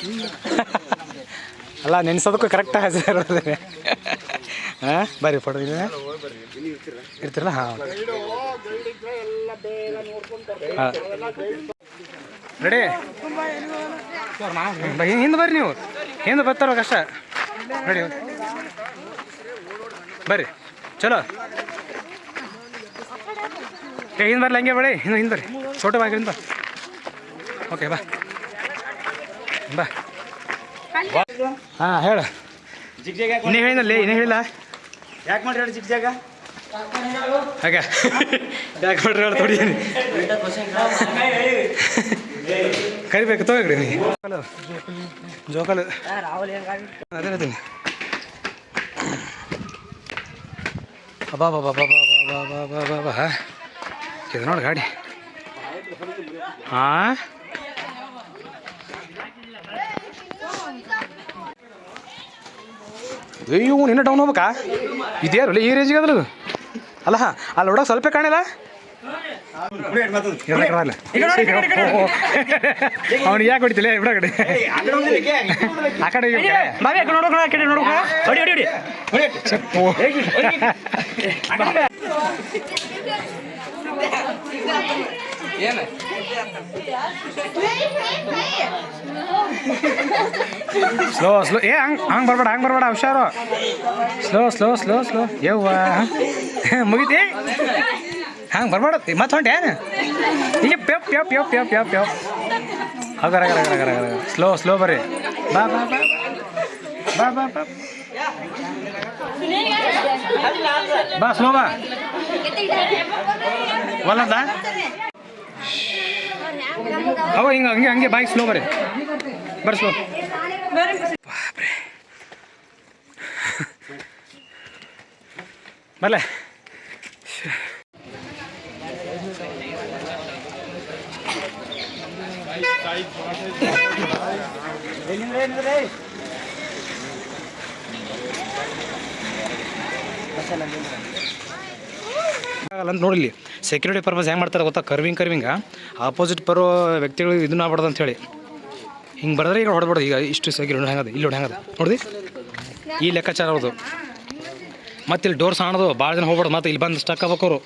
ಅಲ್ಲ, ನೆನ್ಸೋದಕ್ಕೂ ಕರೆಕ್ಟ್ ಹಾಜರಿರೋದ್ರೆ ಹಾಂ, ಬರ್ರಿ ಫೋಟೋ ಇರ್ತೀರಲ್ಲ? ಹಾಂ ಹಾಂ. ರೆಡಿ? ಹಿಂದೆ ಬರ್ರಿ ನೀವು. ಹಿಂದೆ ಬರ್ತಾರ ಕಷ್ಟ ರೆಡಿ ಬರ್ರಿ. ಚಲೋ. ಹಿಂದೆ ಬರ್ಲಿ, ಹಂಗೆ ಬಳಿ ಹಿಂದೆ ಹಿಂದೆ ಬರ್ರಿ. ಫೋಟೋ ಬಾಗಿ ಹಿಂದೆ ಬಾ. ಓಕೆ, ಬಾ. ಬಾ ಹಾಂ ಹೇಳು ಇನ್ನೇ ಹೇಳಿದಲ್ಲಿ ಇನ್ನೇ ಹೇಳಿಲ್ಲ ಯಾಕೆ ಮಾಡಿ ಜಿಗ್ ಜಾಗ ಹಾಗ ಯಾಕೆ ಮಾಡ್ರಿ ಹೇಳಿ ತೊಡಿ ಕರಿಬೇಕು ತಗೋಗ್ರಿ ನೀ ಜೋಕಾಲು ಅದೇ ಹೇಳ್ತೀನಿ ಅಬ್ಬಾ ಬಾಬಾ ಬಾಬಾ ಬಾಬಾ ಬಾಬಾ ಬಾಬಾ ಇದು ನೋಡಿ ಗಾಡಿ ಹಾಂ ಅಯ್ಯೋ, ನಿನ್ನ ಡೌನ್ ಹೋಗ್ಬೇಕಾ? ಇದ್ಯಾರು ಈ ರೇಂಜಿಗೆ ಅದ್ರ ಅಲ್ಲ, ಅಲ್ಲಿ ನೋಡೋಕೆ ಸ್ವಲ್ಪ ಕಾಣಿಲ್ಲ? ಅವ್ನು ಯಾಕೆ ಹೊಡಿತಿಲ್ಲ? ಬಿಡ ಕಡೆ. ಆ ಕಡೆ. ನೋಡೋಣ ಆ ಸ್ಲೋ ಸ್ಲೋ ಏ, ಹಂಗೆ ಹಂಗೆ ಬರಬೇಡ ಹಂಗೆ ಬರಬೇಡ, ಹುಷಾರು. ಸ್ಲೋ ಸ್ಲೋ ಸ್ಲೋ ಸ್ಲೋ ಯವ್ವ ಮುಗಿತಿ? ಹಂಗೆ ಬರಬೇಡ ಮತ್ತೆ ಹೊಂಟೆ, ಏನು? ಈಗ ಪ್ಯಪ್ ಪ್ಯಪ್ ಪ್ಯಪ್ ಪ್ಯಪ್ ಪ್ಯಪ್ ಪ್ಯಪ್. ಹಗರ ಹಗರ ಹಗರ ಹಗರ ಸ್ಲೋ ಸ್ಲೋ ಬರ್ರಿ. ಬಾ ಬಾ ಬಾ ಬಾ ಬಾ ಬಾ ಬಾ. ಸ್ಲೋ ಬಾ. ಒಲ್ಲದ ಅವ ಹಿಂಗೆ, ಹಂಗೆ ಹಂಗೆ ಬಾಯ್ ಸ್ಲೋ ಬರ್ರಿ. ಬರ್ರಿ ಸ್ಲೋ ಬರ್ಲೆ ಆಗಲ್ಲ ಅಂತ ನೋಡಿಲಿ ಸೆಕ್ಯೂರಿಟಿ ಪರ್ಪಸ್ ಹೆಂಗೆ ಮಾಡ್ತಾರೆ ಗೊತ್ತಾ? ಕರ್ವಿಂಗ್ ಕರ್ವಿಂಗ ಆಪೋಸಿಟ್ ಬರೋ ವ್ಯಕ್ತಿಗಳು ಇದನ್ನ ಆಗ್ಬಾರ್ದು ಅಂತ ಹೇಳಿ. ಹಿಂಗೆ ಬರೆದ್ರೆ ಈಗ ಹೊಡ್ಬಾರ್ದು ಈಗ ಇಷ್ಟು ಸೆಕ್ಯೂರಿಟಿ ಹೆಂಗದ ಇಲ್ಲಿ ನೋಡಿ ಹೆಂಗದ ನೋಡಿದೆ? ಈ ಲೆಕ್ಕಾಚಾರ ಅವ್ರದ್ದು ಮತ್ತೆ ಇಲ್ಲಿ ಡೋರ್ ಸಾಣದು ಭಾಳ ಜನ ಹೋಗ್ಬಾರ್ದು ಮತ್ತೆ ಇಲ್ಲಿ ಬಂದು ಸ್ಟಕ್ ಆಗ್ಬೇಕು ಅವರು.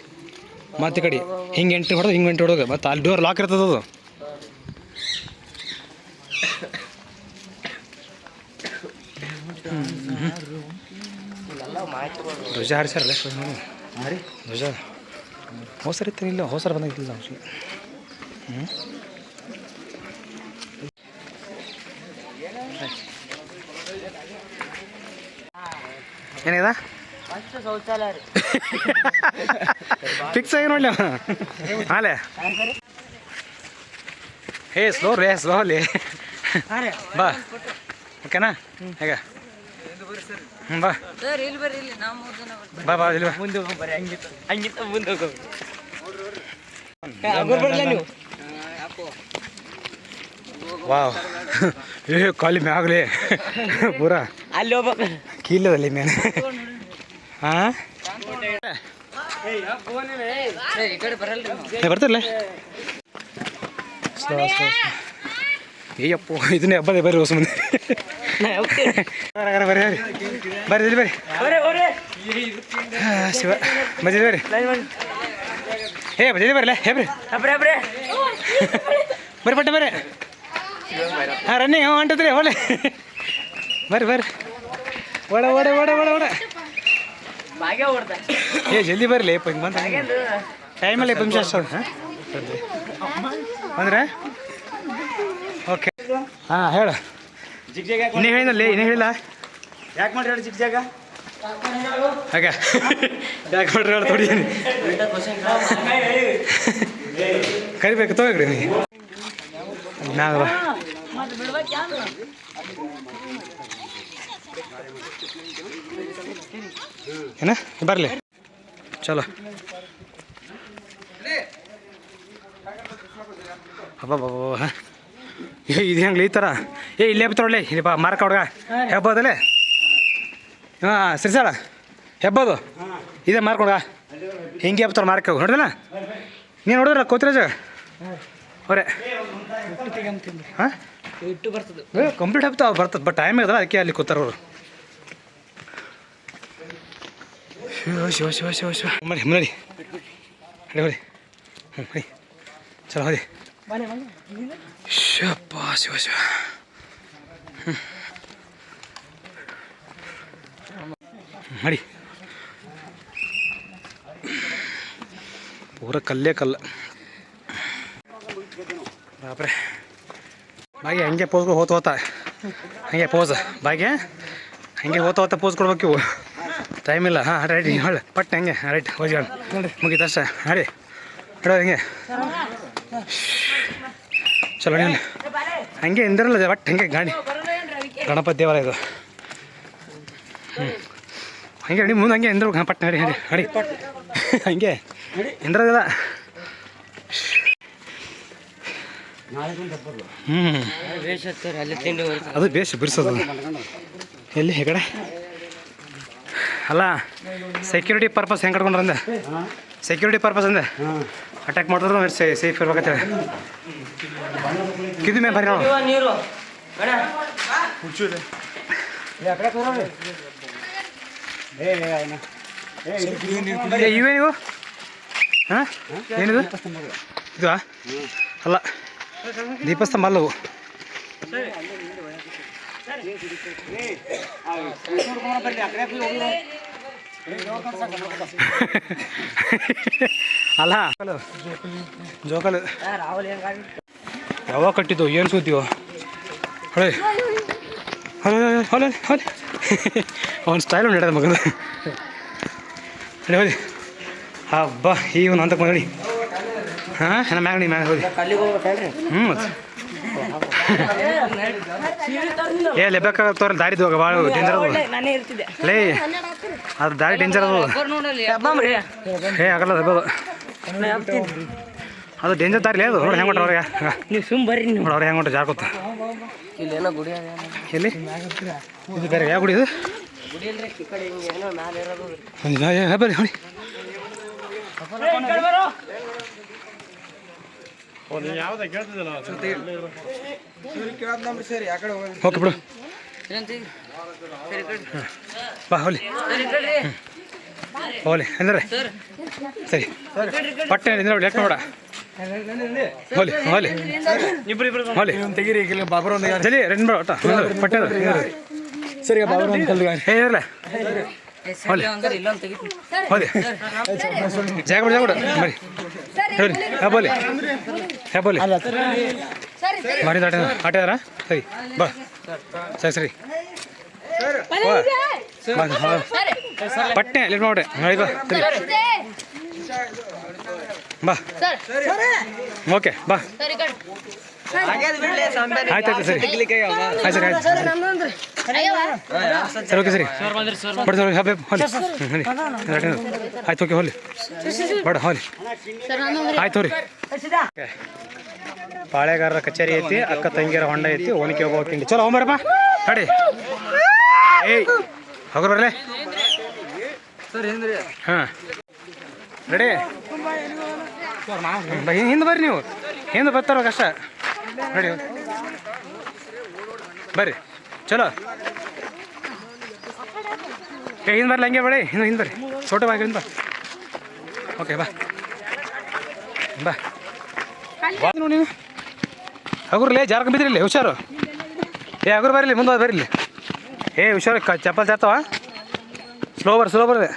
ಮತ್ತೆ ಕಡೆ ಹಿಂಗೆ ಎಂಟ್ರಿ ಹೊಡೆದು, ಹಿಂಗೆ ಎಂಟ್ರಿ ಹೊಡೋದು. ಮತ್ತೆ ಅಲ್ಲಿ ಡೋರ್ ಲಾಕ್ ಇರ್ತದೆ ಅದು. ಧ್ವಜ ಹಾರಿಸ್ಯಾರಲ್ಲ? ಹಾರಿ ಧ್ವಜ ಇಲ್ಲ? ಹೋಸರ್ ಬಂದಾಗಿಲ್ಲ ಹ್ಞೂ ಏನಿದ? ಫಿಕ್ಸ್ ಆಗಿ ನೋಡ್ಲಿ? ಹೇ ಸ್ಲೋ ರೇ ಸ್ಲೋ ಅಲ್ಲಿ ಬಾ. ಓಕೆನಾ? ಹೇಗ? ಬಾ. ಬಾ ಬಾ, ಇಲ್ಲಿ ಮುಂದೆ ವಾವ್. ಏ, ಕಾಲಿ ಮ್ಯಾಗ್ಲಿ. ಪೂರಾ. ಅಲ್ಲಿ ಹೋಗ್ಬೇಕು ಕೀಲದಲ್ಲಿ ಮೇನ್ ಹಾಂ ಸ್ಲೋ ಏಯಪ್ಪೋ, ಇದನ್ನೇ ಹಬ್ಬದೇ ಬರ್ರಿ ಹೊಸ ಮುಂದೆ. ಬರ್ರಿ ಬರ್ರಿ ಬರ್ರಿ, ಇಲ್ಲಿ ಬರ್ರಿ. ಶಿವ. ಬಜಿ ಬರ್ರಿ. ಹೇ ಬಜಿ ಬರ್ರಿ ಹೇ ಬರ್ರಿ. ಬರ್ರಿ, ಪಟ್ಟ ಬರ್ರಿ. ಹಾಂ ರನ್ನಿಂಗ್ ಹ್ಞೂ ಹೊಂಟದ್ರಿ ಒಳ್ಳೆ ಬರ್ರಿ ಬರ್ರಿ. ಒಡ ಓಡ ಓಡ ಓಡ ಓಡ ಹೊಡ್ದ. ಏ ಜಲ್ದಿ ಬರಲಿ ಹಿಂಗೆ ಬಂದ ಟೈಮಲ್ಲಿ ಇಪ್ಪತ್ತು ನಿಮಿಷ ಅಷ್ಟು ಹಾಂ? ಅಂದ್ರೆ ಓಕೆ. ಹಾಂ ಹೇಳು. ಜಿಗ್ ಜಾಗ ಇನ್ನೇ ಹೇಳಿದಲ್ಲಿ ಇನ್ನೇ ಹೇಳಿಲ್ಲ. ಯಾಕೆ ಮಾಡ್ರಿ ಜಿಗ್ ಜಾಗ ಹಾಗೆ. ಯಾಕೆ ಮಾಡ್ರಿ ಹೇಳಿ ತೊಡಿ ಕರಿಬೇಕು ತಗೋಗ್ರಿ ನೀ ನಾಗ ಮತ್ತೆ ಬಿಡ್ಬೇಕು ಯಾರು? ಏನ? ಬರಲಿ. ಚಲೋ. ಅಬ್ಬಬ್ಬ ಬಾಬಾ ಏ ಇದು ಹೆಂಗ್ಲಿ ಈ ಥರ ಏ ಇಲ್ಲೇ ಬತ್ತೊಳ್ಳೆ ಇಲ್ಲಿ ಬಾ ಮಾರ್ಕ ಹುಡ್ಗ. ಹೆಬ್ಬದಲ್ಲೇ? ಹಾಂ ಸರ ಹೆಬ್ಬದು? ಇದೇ ಮಾರ್ಕ ಹುಡುಗ. ಹಿಂಗೆ ಹಬ್ತಾರ ಮಾರ್ಕ ನೋಡಿದಲ್ಲ? ನೀನು ನೋಡಿದ್ರ ಕೋತಿರಾಜ? ಅವರೇ. ಹಾಂ? ಕಂಪ್ಲೀಟ್ ಆಗ್ತಾವ ಬರ್ತದೆ. ಬಟ್ ಟೈಮ್ ಇದ್ರೆ ಅದಕ್ಕೆ ಅಲ್ಲಿ ಕೂತಾರ ಅವರು ಶಿವ ಶಿವ ಶಿವ ಶಿವ ಶಿವ ಮರಿ ಮರಿ ನಡಿ ಹೊಡಿ ಹ್ಞೂ ಬರಿ ಚಲೋ ಹೊಡಿ ಶಿವಪ್ಪ ಶಿವ ಶಿವ ಹ್ಞೂ ಮಡಿ. ಪೂರ ಕಲ್ಲೇ ಕಲ್ಲ. ಬಾಪ್ರೆ. ಬಾಗಿ ಹಂಗೆ ಪೋಸ್ಗಳು ಹೋತ ಹೋತ. ಹಂಗೆ ಪೋಸ್ ಬಾಗೆ ಹಂಗೆ ಹೋತ ಹೋತ ಪೋಸ್ ಕೊಡ್ಬೇಕು ಇವು. ಟೈಮ್ ಇಲ್ಲ. ಹಾಂ ರೆಡಿ ಹೇಳಿ ಪಟ್ ಹಂಗೆ? ರೈಟ್ ಹೋಗಿ ನೋಡಿ ಮುಗೀತು ಅಷ್ಟೇ. ಹಾಡಿ. ಹಿಡೋ ಹಿಂಗೆ? ಚಲೋ ನೀನು. ಹಂಗೆ ಹಿಂದಿರಲ್ಲ ಒಟ್ಟು ಹಂಗೆ ಗಾಡಿ. ಗಣಪತಿ ದೇವಾಲಯ ಇದು. ಹ್ಞೂ ಹಂಗೆ ಅಡಿ ಮುಂದೆ ಹಂಗೆ ಹಿಂದಿರು ಹಾಂ ಪಟ್ ನಡಿ ಹಾಡಿ. ನಡಿ ಹಂಗೆ ಹಿಂದಿರೋದಿಲ್ಲ. ಹ್ಞೂ ಅದು. ಬೇಸ್ ಬಿರ್ಸೋದು. ಎಲ್ಲಿ? ಹೆಗಡೆ ಅಲ್ಲ ಸೆಕ್ಯೂರಿಟಿ ಪರ್ಪಸ್ ಹೆಂಗೆ ಕಟ್ಕೊಂಡ್ರ ಅಂದೆ? ಸೆಕ್ಯೂರಿಟಿ ಪರ್ಪಸ್ ಅಂದೆ? ಅಟ್ಯಾಕ್ ಮಾಡಿದ್ರು ಸೇಫ್ ಇರ್ಬೇಕಂತ ಕಿದು ಮೇ ಬರ್ರಿ ನಾವು. ಇವೇ ನೀವು ಹಾಂ? ಏನಿದು? ಇದು ಅಲ್ಲ ದೀಪಸ್ತಂಭ ಅಲ್ಲವು. ಅಲ್ಲ. ಜೋಕಲ್. ಯಾವಾಗ ಕಟ್ಟಿದ್ದು? ಏನು ಸುದ್ದಿವು ಹೊಳೆ. ಹೊಲೆ ಹೊಲೆ ಅವನ ಸ್ಟೈಲು ನಡೆದ ಮಗನ ಹೇಳಿ ಹೋದಿ ಹಬ್ಬ ಈಗ ಒಂದು ಅಂತ ಬಂದಿ ಹಾಂ? ಮ್ಯಾಗ ನೀ ಮ್ಯಾಗ ಹೋದಿ ಹ್ಞೂ ಏ ಲೆಬ್ಬಕ್ಕ ತೋರಿ ದಾರಿ ಹೋಗ ಭಾಳ ಡೇಂಜರ್ ಅದು. ಲೇ ಅದು ದಾರಿ ಡೇಂಜರ್ ಅದು. ಏ ಆಗಲ್ಲ ಅದು ಅದು. ಡೇಂಜರ್ ದಾರಿ ಲೇ ಅದು. ನೋಡಿ ಹೆಂಗೆ ಹೊಂಟ್ರ ಅವ್ರಿಗೆ ನೀವು ಸುಮ್ ಬರ್ರಿ ನೀವು. ನೋಡಿ ಅವ್ರು ಹೆಂಗೆ ಹೊಂಟ್ರೆ ಜಾರ್ಕೊತ ಗುಡಿ ಎಲ್ಲಿ? ಇದು ಬೇರೆ ಯಾವ ಗುಡಿ ಇದು? ಈ ಕಡೆ ಒಂದು ಓಕೆ ಬಿಡು. ಸರಿ ಬಾ ಹೋಲಿ ಸರಿ ಹೋಲಿ ಅಂದ್ರೆ ಸರ್. ಸರಿ ಪಟ್ಟೆ ನಿಂದ್ರೆ ಲೇಟ್ ನೋಡ ಹೋಲಿ ಹೋಲಿ ಹೋಲಿ ತೆಗೀರಿ ಜಲಿ ರೆಡ್ ಮಾಡ ಒಟ್ಟ. ಪಟ್ಟೆ ಅದು, ನಿಂದ್ರು. ಏ ಇರಲ್ಲ ಸರಿ ಅಂದ್ರೆ ಇಲ್ಲೊಂದು ತೆಗಿತೀನಿ ಹೋಲಿ ಜಾಗ ಬಿಡು ಜಾಗ ಬಿಡು. ಬರಿ ಹೇಳಿ ಹಾ ಬೋಲಿ. ಹೇ ಬೋಲಿ. ಮಾರಿ ಆಟ ಆಟ ಯಾರ ಸರಿ ಬಾ. ಸರಿ ಸರಿ. ಪಟ್ಟೆ ಲೇಟ್ ಮಾಡ್ಬಿಟ್ಟೆ. ಹೇಳಿ ಬಾ ಸರಿ. ಬಾ. ಓಕೆ ಬಾ. ಆಯ್ತು ಆಯ್ತು ಸರಿ. ಆಯ್ತು ಸರಿ ಆಯ್ತು. ಸರಿ ಓಕೆ ಸರಿ. ಬಡ ಸರ್ ಹೊಲಿ ಆಯ್ತು ಓಕೆ ಹೊಲಿ ಬಡ ಹೊಲಿ ಆಯ್ತು ರೀ ಪಾಳೆಗಾರರ ಕಚೇರಿ ಐತಿ ಅಕ್ಕ ತಂಗಿಯರ ಹೊಂಡ ಐತಿ ಓಣಿಕೆ ಹೋಗೋ ತಿಂಡಿ ಚಲೋ ಹೋಗ್ಬರಪ್ಪ ನಡಿ. ಏಯ್ ಹೋಗ್ರಲ್ಲೇ ಬರ್ಲೆ. ಹಾಂ. ರೆಡಿ ಹಿಂದೆ ಬರ್ರಿ ನೀವು. ಹಿಂದೆ ಬರ್ತಾರ ಕಷ್ಟ ರೆಡಿ ಬರ್ರಿ. ಚಲೋ. ಏ ಹಿಂದೆ ಬರ್ಲಿ ಹಂಗೆ ಬಳಿ ಹಿಂದೆ ಹಿಂದೆ ಬರ್ರಿ. ಛೋಟ ಬಾಗಿ ಹಿಂದೆ ಬಾ. ಓಕೆ ಬಾ. ಬಾ. ನೀನು ಹಗುರ್ಲೆ ಜಾರ್ಕ ಬಿದ್ದಿರಲಿ ಹುಷಾರು. ಏ ಹಗುರು ಬರಲಿ ಮುಂದೆ ಬರಲಿ. ಏ ಹುಷಾರು ಕ ಚಪ್ಪಲ್ ಚಾತವ ಸ್ಲೋ ಬರ್ ಸ್ಲೋ ಬರ್ರಿ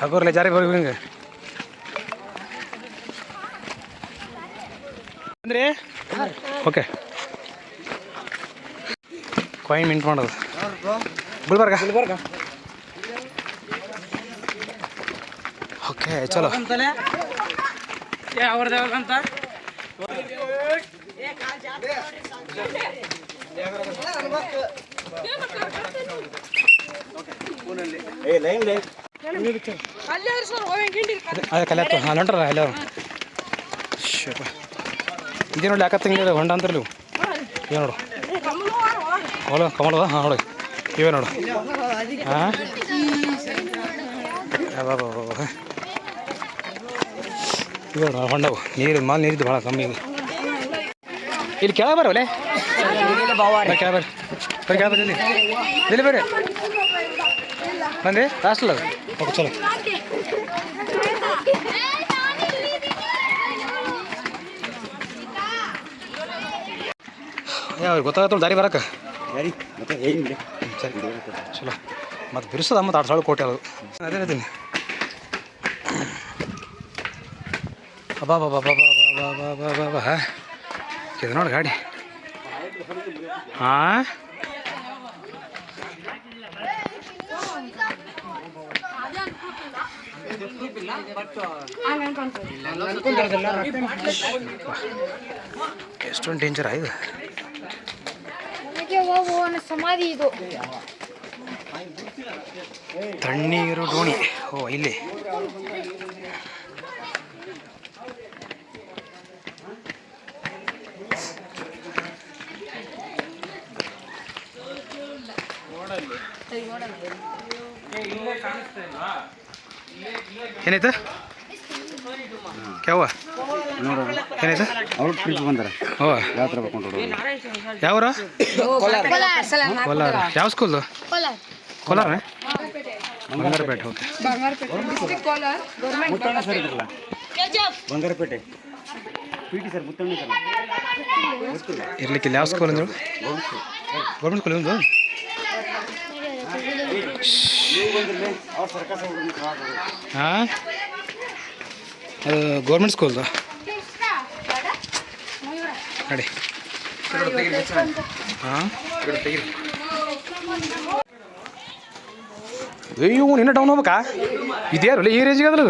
ಹಗುರ್ಲೆ ಜಾರಿ ಬರ್ಬೇಕು ಹಿಂಗೆ. ಅಂದ್ರೆ? ಓಕೆ. ಕಾಯಿನ್ ಮಿಂಟ್ ಮಾಡೋದು. ಗುಲ್ಬರ್ಗ. ಗುಲ್ಬರ್ಗ. ಓಕೆ ಚಲೋ. ಅದೇ ಕಲ್ಯಾತ ಹಾಂ ಹೊಂಟ್ರ ಎಲ್ಲರೂ. ಇದೇ ನೋಡಿ ಯಾಕತ್ತ ಹಿಂಗೆ ಹೊಂಡ ಅಂತಾರಲ್ಲ ಇವೆ ನೋಡು. ಕಮಲ ಕಮಲ ಹಾಂ, ನೋಡಿ. ಇವೇ ನೋಡು. ಹಾಂ? ಇವಾಗ ಹೊಂಡವು. ನೀರು ಮಾಲ್ ನೀರಿದ್ದು ಭಾಳ ಕಮ್ಮಿ ಇದೆ. ಇಲ್ಲಿ ಕೆಳಗೆ ಬರವಲೆ ಬರ್ರಿ ಕೆಳಗೆ ಬರ್ರಿ. ಬರ್ರಿ ಕೆಳಗೆ ಬರ್ರಿ ಇಲ್ಲಿ. ಇಲ್ಲಿ ಬರ್ರಿ. ಬಂದ್ರಿ? ಲಾಸ್ಟ್ ಅದು? ಓಕೆ ಚಲೋ. ಯಾವ ಗೊತ್ತಾಗತ್ತ ದಾರಿ ಬರಕ್ಕೆ? ಸರಿ. ಚಲೋ. ಮತ್ತು ಬಿರ್ಸದ ಮತ್ತು ಆರು ಸಾವಿರ ಕೋಟಿ ಅದು. ಅದೇ ಹೇಳ್ತೀನಿ ಅಬ್ಬಾ ಇದು ನೋಡಿ ಗಾಡಿ ಹಾಂ ಎಷ್ಟೊಂದು ಡೇಂಜರ್ ಆಯ್ತು ಸಮಾಧಿ ಇದು ತಣ್ಣೀರು ಡೋಣಿ ಓ ಇಲ್ಲಿ ಏನಾಯ್ತು? ಕ್ಯಾವ ಏನಾಯ್ತು? ಅವ್ರು ಟ್ರಿಪ್ ಬಂದಾರ. ಓ. ಯಾತ್ರ ಬರ್ಕೊಂಡು ಯಾವ್ರ? ಕೋಲಾರ. ಯಾವ school? Kolar. Bangarpet. Okay. Bangarpet. P T sir Muthanna sir ಇರ್ಲಿಕ್ಕೆ ಇಲ್ಲಿ ಯಾವ ಸ್ಕೂಲ್ ಅಂದ್ರು? ಗೌರ್ಮೆಂಟ್ ಸ್ಕೂಲ್ ಒಂದು ನೀವು ಬಂದಿರಲಿ ಅವ್ರು ಸರ್ಕಾರ ಹಾಂ ಅದು ಗೌರ್ಮೆಂಟ್ ಸ್ಕೂಲ್ದು ನಡಿ. ಹಾಂ ಅಯ್ಯೋ, ನಿನ್ನ ಡೌನ್ ಹೋಗ್ಬೇಕಾ? ಇದ್ಯಾರು ಈ ರೇಂಜಿಗೆ ಅದ್ರ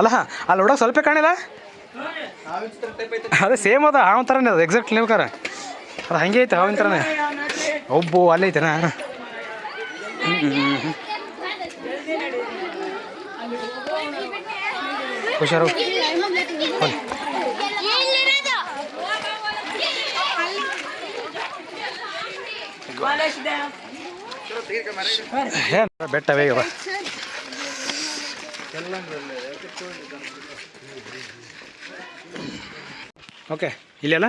ಅಲ್ಲ, ಅಲ್ಲಿ ನೋಡೋಕೆ ಸ್ವಲ್ಪ ಕಾಣಿಲ್ಲ? ಅದೇ ಸೇಮ್ ಅದ ಹಾವ್ ಥರನೇ ಅದು ಎಕ್ಸಾಕ್ಟ್ ನೇಮಕಾರ ಅದು ಹಂಗೆ ಐತೆ ಹಾವಿನ ಥರನೇ ಒಬ್ಬು, ಅಲ್ಲೇ ಐತೆನಾ? ಹುಷಾರು. ಬೆಟ್ಟವೇ ಇವ ಓಕೆ ಇಲ್ಲೆಲ್ಲ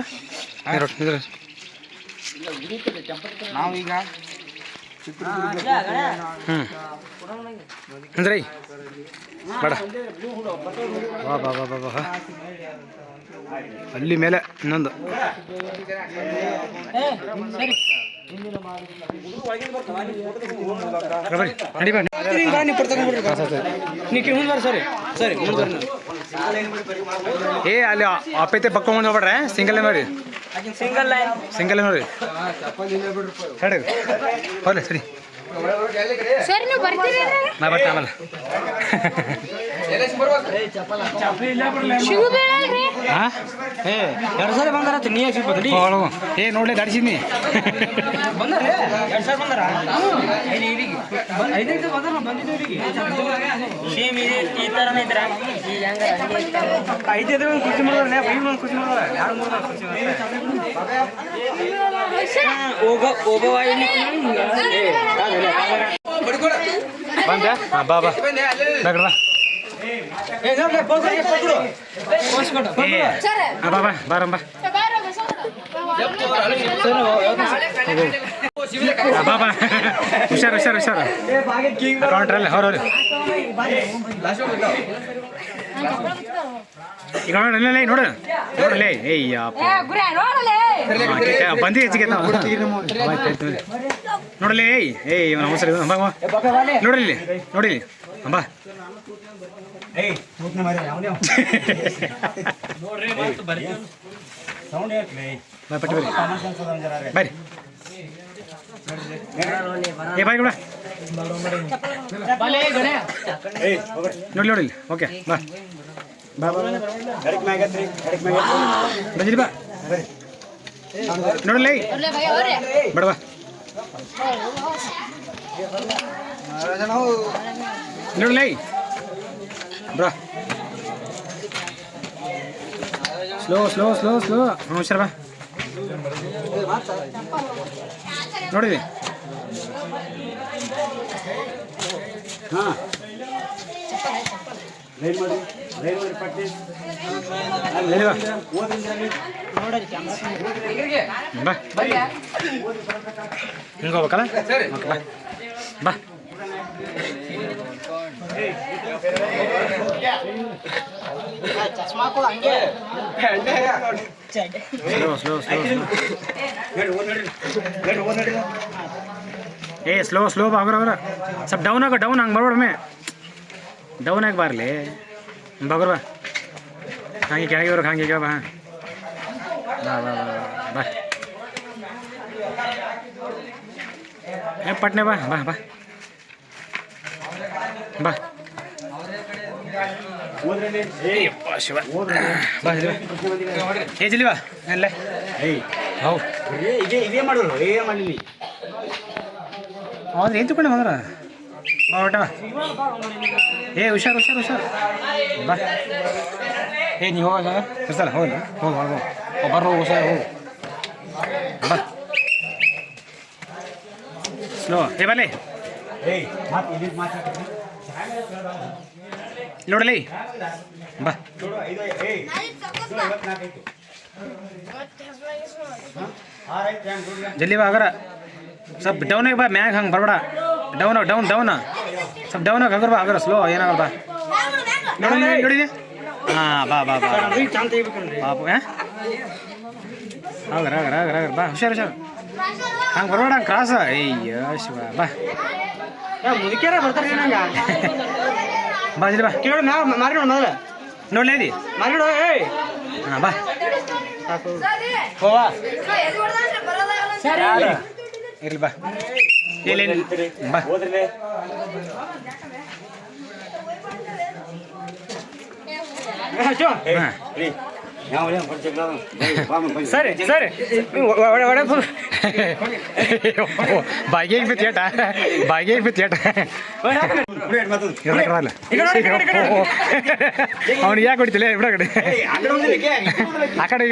ನಾವೀಗ ಹ್ಞೂ ಅಂದ್ರೆ ಬೇಡ. ಬಾ ಬಾ ಬಾ ಬಾ ಬಾ. ಅಲ್ಲಿ ಮೇಲೆ ಇನ್ನೊಂದು. ನಡಿ ಸರಿ ಸರಿ. ಏ ಅಲ್ಲಿ ಅಪ್ಪೈತೆ ಪಕ್ಕ ಮುಂದೆ ಹೋಗ್ಬೇಡ್ರೆ ಸಿಂಗಲ್ ನೋಡ್ರಿ ಸಿಂಗಲ್ ಲೈನ್ ಸಿಂಗಲ್ ನೋಡ್ರಿ ಹೇಳಿ ಹೋಗ್ಲಿ ಸರಿ. ಸರಿ ನೀವು ಬರ್ತೀರಿ ನಾ ಆಮೇಲೆ. ಎರಡು ಸಲ ಬಂದಾರ ನೀ ಯಾಕೆ ಸಿಗ್ಬೋದು ಹೋಳು ಏ ನೋಡ್ಲಿ ದಾಡಿಸಿದ್ನಿ ಬಂದಾರ ಎರಡು ಸಲ ಬಂದಾರ ಐದು ಇಲ್ಲಿಗೆ ಐದೈದು ಬಂದಾರ ಬಂದಿದ್ದು ಇಲ್ಲಿಗೆ ಸೇಮ್ ಇದೆ ಈ ಥರನೇ ಇದ್ರ ಐದು ಎದುರು ಒಂದು ಖುಷಿ ಮಾಡಿದ್ರೆ ಐದು ಒಂದು ಖುಷಿ ಮಾಡಿದ್ರೆ ಎರಡು ಮೂರು ಖುಷಿ ಹೋಗ ಹೋಗವ ಬಂದೆ ಹಾಂ ಬಾ ಬಾ ಬೇಡ ಬಾಬಾ ಬಾರಮ್ಮ ಬಾಬಾ ಹುಷಾರು ಹುಷಾರು ಹುಷಾರು. ಕೌಂಟ್ರಲ್ಲಿ ಹೊರವ್ರಿ ಈಗ ನೋಡಲ್ಲ ನೋಡು. ನೋಡಲೇ ಏಯ್ಯಪ್ಪ ಬಂದಿ ಹೆಚ್ಚಿಗೆ ನೋಡಲೇ ಏಯ್ ಇವನ ಅವಸರ ನೋಡಲಿ ನೋಡಿಲಿ ಅಂಬಾ ಬರ್ರಿ ಏ ಬಾಯ್ ಕೂಡ ನೋಡಿ ನೋಡಿ ಓಕೆ ಬಾ. ಬಾ ಬಜರಿ ಬಾ. ನೋಡಲ್ಲ ಬಡವಾ ನೋಡಲ್ಲ ಬ್ರಾ. ಸ್ಲೋ ಸ್ಲೋ ಸ್ಲೋ ಸ್ಲೋ ಹ್ಞೂ ಹುಷಾರ ಬಾ. ನೋಡಿ ಹಾ. ಲೈನ್ ಮಾಡಿ ಡ್ರೈವರ್ ಪಟ್ಟಿ. ಎಲ್ಲಿ ಬಾ. ಹಿಂಗೆ ಹೋಗ್ಬೇಕಲ್ಲ ಬಾ. ಬಾ ಸ್ಲೋ ಸ್ಲೋ ಸ್ಲೋ ಹೇಳಿ ಓದ್ ನಡೀರಿ ಹೇಳಿ ಓದ್ ನಡೀರಿ ಏ ಸ್ಲೋ ಸ್ಲೋ ಬಾ ಹೋಗ್ರ ಹೋಗ್ರ ಸ್ವಲ್ಪ ಡೌನ್ ಆಗ ಡೌನ್ ಹಂಗೆ ಬರ್ಬೇಡಮೆ ಡೌನ್ ಆಗಿ ಬರಲಿ ಬಗ್ರ ಬಾ ಹಂಗೆ ಕೆಳಗೆ ಬರೋಕೆ ಹಂಗೆ ಈಗ ಬಾ ಬಾ ಬಾ ಬಾ ಬಾ ಬಾ ಏ ಪಟ್ನೆ ಬಾ ಬಾ ಬಾ ಬಾ. ಏಯಪ್ಪ ಶಿವ. ಬಾ ಏ ಜಲ್ದಿ ಬಾ. ಅಲ್ಲೇ ಹೌ. ಬರೀ ಇದೇ ಇದೇ ಮಾಡೋರು ಏ ಮಾಡಲಿ. ಏನು ತಿಳ್ಕೊಂಡೆ ಬಂದ್ರ? ಬಾ ಹೊಟ್ಟ ಏ ಹುಷಾರು ಹುಷಾರು ಹುಷಾರು. ಬಾ. ಏ ನೀವು ಹೋಗಲ್ಲ ಇರ್ತಲ್ಲ ಹೋಗಿ ಹೋಗಿ ಹೋಗಿ ಹೋಗಿ. ಬರ್ರು ಹುಷಾರು ಹೋಗು. ಬಾ. ಸ್ಲೋ ಏ ಬಲ್ಲಿ ಏಯ್ ಮಾತು ಇಲ್ಲಿ ಮಾತಾಡ್ತೀನಿ. ನೋಡಲಿ. ಬಾ. ಜಲ್ದಿ ಬಾ ಹಗರ. ಸ್ವಲ್ಪ ಡೌನಾಗಿ ಬಾ, ಮ್ಯಾಗ ಹಂಗೆ ಬರಬೇಡ. ಡೌನ್ ಡೌನ್ ಡೌನ್ ಸ್ವಲ್ಪ ಡೌನ್ ಹಗರ್ ಬಾ ಆಗರ ಸ್ಲೋ ಏನಾಗಲ್ಲ ಬಾ. ನೋಡಿ ನೋಡಿ ಹಾಂ, ಬಾ ಬಾ ಬಾ. ಪಾಪ, ಏ? ಆಗರ ಆಗರ ಆಗರ ಆಗರ ಬಾ, ಹುಷಾರು ಹುಷಾರು. ಹಂಗೆ ಬರಬೇಡ ಕ್ರಾಸ ಅಯ್ಯೋ, ಶಿವ, ಬಾ. ಮುದುಕ್ಯಾರ ಬರ್ತಾರೆ ನಂಗೆ. ಬಾ ಕೇಳಿ ಮ್ಯಾ ಮಾರಿ ನೋಡು ಮೊದಲ. ನೋಡ್ಲೇ ಇದಿ ಮಾರಿ ನೋಡು ಏಯ್. ಹಾಂ ಬಾ. ಹೋವಾ ಇರ್ಲಿ ಬಾ. ಇಲ್ಲ ಬಾ. ಹಾಂ. ಸರಿ ಸರಿ ಒಡೆ ಒಡೆ ಫುಲ್ ಬಾಯಿಗೆ ಬಿತ್ತೇಟ ಏಟ ಬಾಯಿಗೆ ಬಿತ್ತು ಏಟ ಕುಡಿಯೋದು ಮಾತು ಇರಲ್ಲ ಅವ್ನಿಗೆ ಯಾಕೆ ಹೊಡಿತಿಲ್ಲ? ಬಿಡ ಕಡೆ ಆ ಕಡೆ.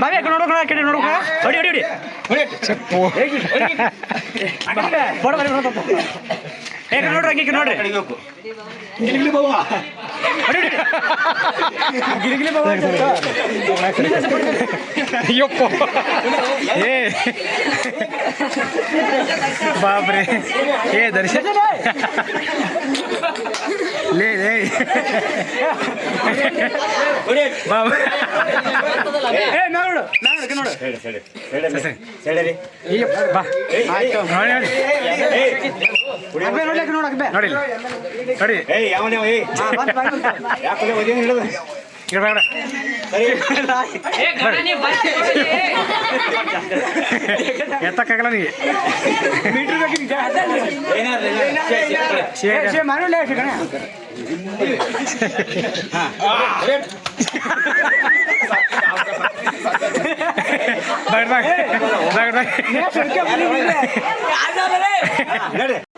ಬಾವಿ ಆ ಕಡೆ ನೋಡೋಣ ಆ ಕಡೆ ನೋಡೋಣ ಹೊಡಿ ಹೊಡಿ. ಹೊಡಿ ಚಪ್ಪು ಬಡ ಬರ ಏ ಕಡೆ ನೋಡ್ರಿ ನೋಡ್ರಿ. ಹೋಗು ಗಿಲಿಗಿಲಿ ಬಾವ ಬಾಬಾ. ಅಯ್ಯಪ್ಪ. ಏ. ಬಾಬ್ರೆ. ಏ ದರ್ಶನ್. ಲೇ ಲೇ. ಬಾಬ್. ಏ ನೋಡು. ಹೇಳಿ ಸೈಡ್ ಸೈಡ್ ಬಾ. ಆಯ್ತು ನೋಡಿ ನೋಡು ನೋಡಿ. ಇರ್ಬೇಡ ಎತ್ತಕ್ಕಾಗಲ್ಲ ನೀ ಮಾರೋಲ್ಲ ಕಣ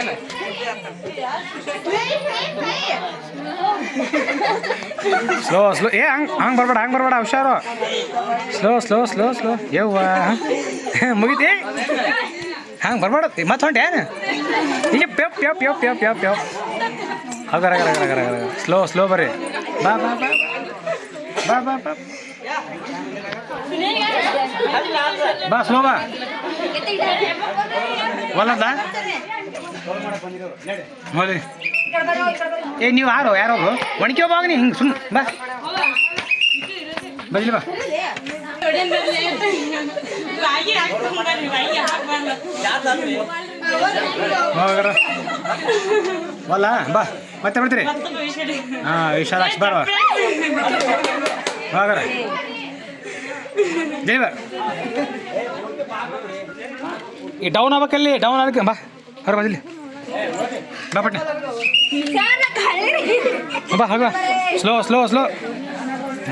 ಅಲ್ಲಿ. ಸ್ಲೋ ಸ್ಲೋ ಏ, ಹಂಗೆ ಹಂಗೆ ಬರ್ಬೇಡ ಹಂಗೆ ಬರ್ಬೇಡ, ಹುಷಾರು. ಸ್ಲೋ ಸ್ಲೋ ಸ್ಲೋ ಸ್ಲೋ ಯವ್ವ. ಮುಗಿತಿ? ಹಂಗೆ ಬರ್ಬೇಡ ಮತ್ತೆ ಹೊಂಟೆ? ಏನು ಈಗ ಪ್ಯಪ್ ಪ್ಯಪ್ ಪ್ಯಪ್ ಪ್ಯಪ್ ಪ್ಯಪ್ ಪ್ಯಪ್. ಹಗರ ಹಗರ ಹಗರ ಹಗರ ಸ್ಲೋ ಸ್ಲೋ ಬರ್ರಿ. ಬಾ ಬಾ ಬಾ. ಬಾ ಬಾ ಬಾ. ಬಾ ಸ್ಲೋ ಬಾ. ಒಲ್ಲದ ಹೋಲಿ ಏ ನೀವು ಯಾರು ಯಾರು ಒಣಕಿ ಬಾಗ ನೀ ಹಿಂಗೆ ಸುಮ್ ಬಾ. ಬರಲಿ ಬಾ. ಹೋಗರ ಒಲ್ಲ ಬಾ. ಮತ್ತೆ ಬಿಡ್ತೀರಿ ಹಾಂ ವಿಶಾಲಾಕ್ಷಿ ಬಾರ ಹೋಗರ ಜೈ ಬಾ ಈ ಡೌನ್ ಆಗ್ಬೇಕಲ್ಲಿ ಡೌನ್ ಆಗಕ್ಕೆ ಬಾ, ಹೊರ ಬದಿಲಿ ಬಾ, ಪಟ್ನೆ. ಬಾ ಹೋಗ ಸ್ಲೋ ಸ್ಲೋ ಸ್ಲೋ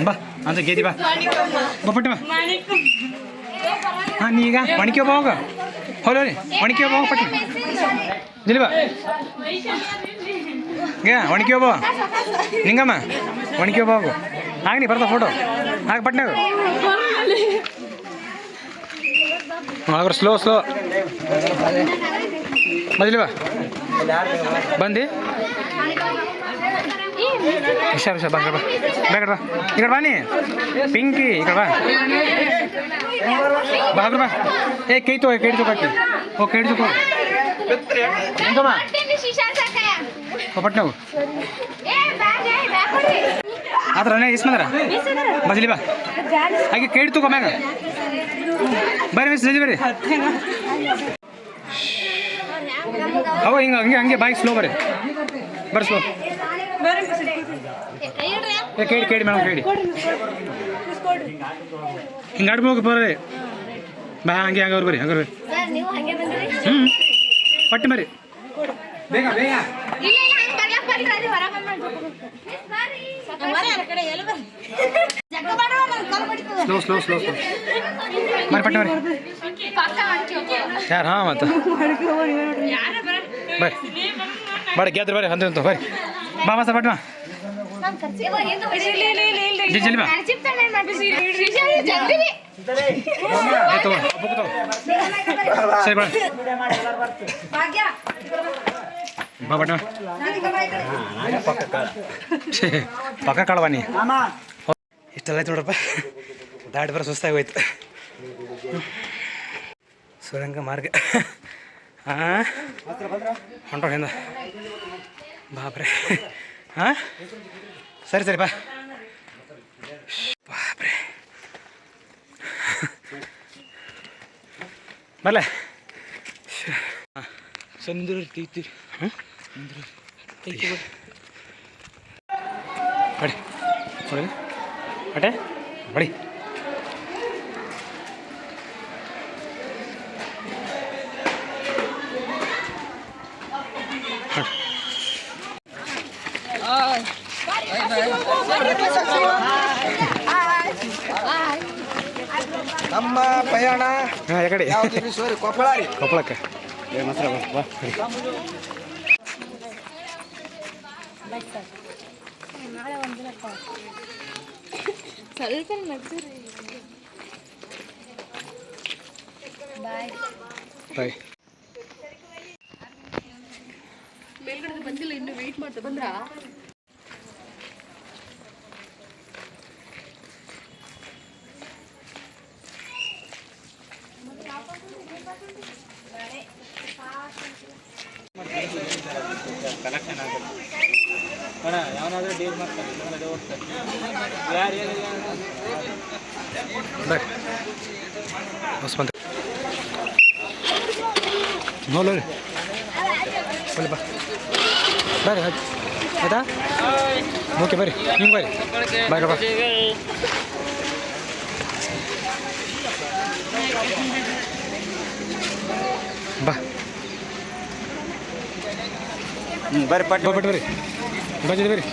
ಬಾ ಅಂತ ಗೇದಿ ಬಾ. ಬಾ, ಪಟ್ನೆ ಬಾ. ಹಾಂ, ನೀ ಈಗ ಒಣಕಿ ಬಾ, ಹೋಗ. ಹೋಲಿ ರೀ ಒಣಕಿ ಹೋಗ ಪಟ್ನ. ಜಲ್ಲಿ ಬಾ. ಗೆ ಒಣಕಿ ಬಾ. ನಿಂಗಮ್ಮ ಒಣಕಿ ಬಾ, ಹೋಗು. ಹಾಗೆ ಬರ್ತಾ ಫೋಟೋ ಹಾಗೆ ಪಟ್ನಾಗ ಹಾಗಾದ್ರೆ ಸ್ಲೋ ಸ್ಲೋ ಬದಲಿ ಬಾ. ಬಂದು? ಹುಷಾರು ಹುಷಾರು ಬಾ ಬಾ. ಬೇಗ ಬಾ ಈ ಕಡೆ ಬಾ ನೀ. ಪಿಂಕಿ ಈ ಕಡೆ ಬಾ. ಬಾ ಬಾ. ಏ ಕೈ ತೋ ಕೈ ತಗೋಕಿ ಓ ಕೈ ತಗೋ ಹೆಂಗಮ್ಮ ಪಟ್ನಾವು ಆದ್ರ ಇಸ್ಮಂದ್ರ ಬಜಲಿ ಬಾ. ಹಾಗೆ ಕೈ ತಗೋ ಮ್ಯಾಗ. ಬರ್ರಿ ಮಿಸ್ ಜಲ್ದಿ ಬರ್ರಿ. ಅವ ಹಿಂಗೆ, ಹಂಗೆ ಹಂಗೆ ಬಾಯ್ ಸ್ಲೋ ಬರ್ರಿ. ಬರ್ರಿ ಸ್ಲೋ ಏ, ಕೇಳಿ ಕೇಳಿ ಮೇಡಮ್, ಕೇಳಿ. ಹಿಂಗೆ ಆಡ್ಬೇಕು ಬರ್ರಿ ಬಾ, ಹಂಗೆ ಹಂಗೆ ಅವ್ರು ಬರ್ರಿ, ಹಂಗೆ ಬರ್ರಿ. ನೀವು ಹಂಗೆ ಬಂದ್ರಿ ಹ್ಞೂ ಪಟ್ಟಿ ಬರ್ರಿ ಬೇಗ ಬೇಗ. ಸ್ಲೋ ಸ್ಲೋ ಸ್ಲೋ ಸ್ಲೋ ಬರ್ರಿ ಪಟ್ಟಿ ಬರ್ರಿ ಪಕ್ಕ ಮಾಡ್ಕೋ ಯಾರು ಹಾಂ ಮತ್ತು ಬರ್ರಿ ಬರ್ರಿ ಗೆದ್ರಿ ಬರ್ರಿ ಅಂತ ಬರ್ರಿ ಬಾ ಮಾಸ ಪಟ್ಟ ನಾನು ಖರ್ಚು ಎಂದು ಇಲ್ಲ ಇಲ್ಲ ಇಲ್ಲ ಇಲ್ಲ ಜಿ ಜಲ್ದಿ ಬಾ ಖರ್ಚಿಪ್ ತಾನೆ ಮಾಡ್ಬಿಸಿ ಜಲ್ದಿ ಏ ತಗೋ ಬುಕ್ ತಗೋ ಸರಿ ಬಾ ಬಾ ಪಟ್ಟ ಛೇ, ಪಕ್ಕ ಕಾಳವಾನಿ ಇಷ್ಟೆಲ್ಲ ಆಯ್ತು ನೋಡ್ರಪ್ಪ ದಾಟಿ ಬರೋ ಸುಸ್ತಾಗಿ ಹೋಯ್ತು. ಸುರಂಗ ಮಾರ್ಗ. ಹಾಂ ಹೊಂಟೋ ಹಿಂದ ಬಾಪ್ರೆ. ಹಾಂ ಸರಿ ಸರಿ ಬಾ. ಬಾಬ್ರೆ ಬರಲ್ಲ ಸಂದ್ರ ತೀರ್ತೀರಿ ಹಾಂ ಬಡಿ ಹೊರಗೆ ಅಟೆ ಬಡಿ ನಮ್ಮ ಪ್ರಯಾಣ ಹಾಂ ಯಾಕಡೆ ಯಾವ್ದು ಸೋರಿ ಕೊಪ್ಪಳ ರೀ ಕೊಪ್ಪಳಕ್ಕೆ ಮಾತ್ರ ಬಾ ಸ್ವಲ್ಪ ಬಾಯ್. ಬಾಯ್. ಮೇಲ್ಗಡೆ ಬಂದಿಲ್ಲ ಇನ್ನು ವೆಯ್ಟ್ ಮಾಡ್ತಾ ಬಂದ್ರಾ? ಅಣ್ಣ, ಯಾವನಾದ್ರೂ ಡೀಲ್ ಮಾಡ್ತಾನೆ ಅದೇ ಹೋಗ್ತಾರೆ. ಯಾರು ಏನಿಲ್ಲ ಬಾಯ್ ಬನ್ನಿ. ಬಾ. ಬರ್ರಿ ಆಯ್ತು. ಓಕೆ ಬರ್ರಿ ಹಿಂಗೆ ಬರ್ರಿ ಬಾಯ್, ಬಾ. ಬಾ. ಬರ್ರಿ ಪಟ್ ಬರ್ರಿ. ಬಂದಿದೆ ಬರ್ರಿ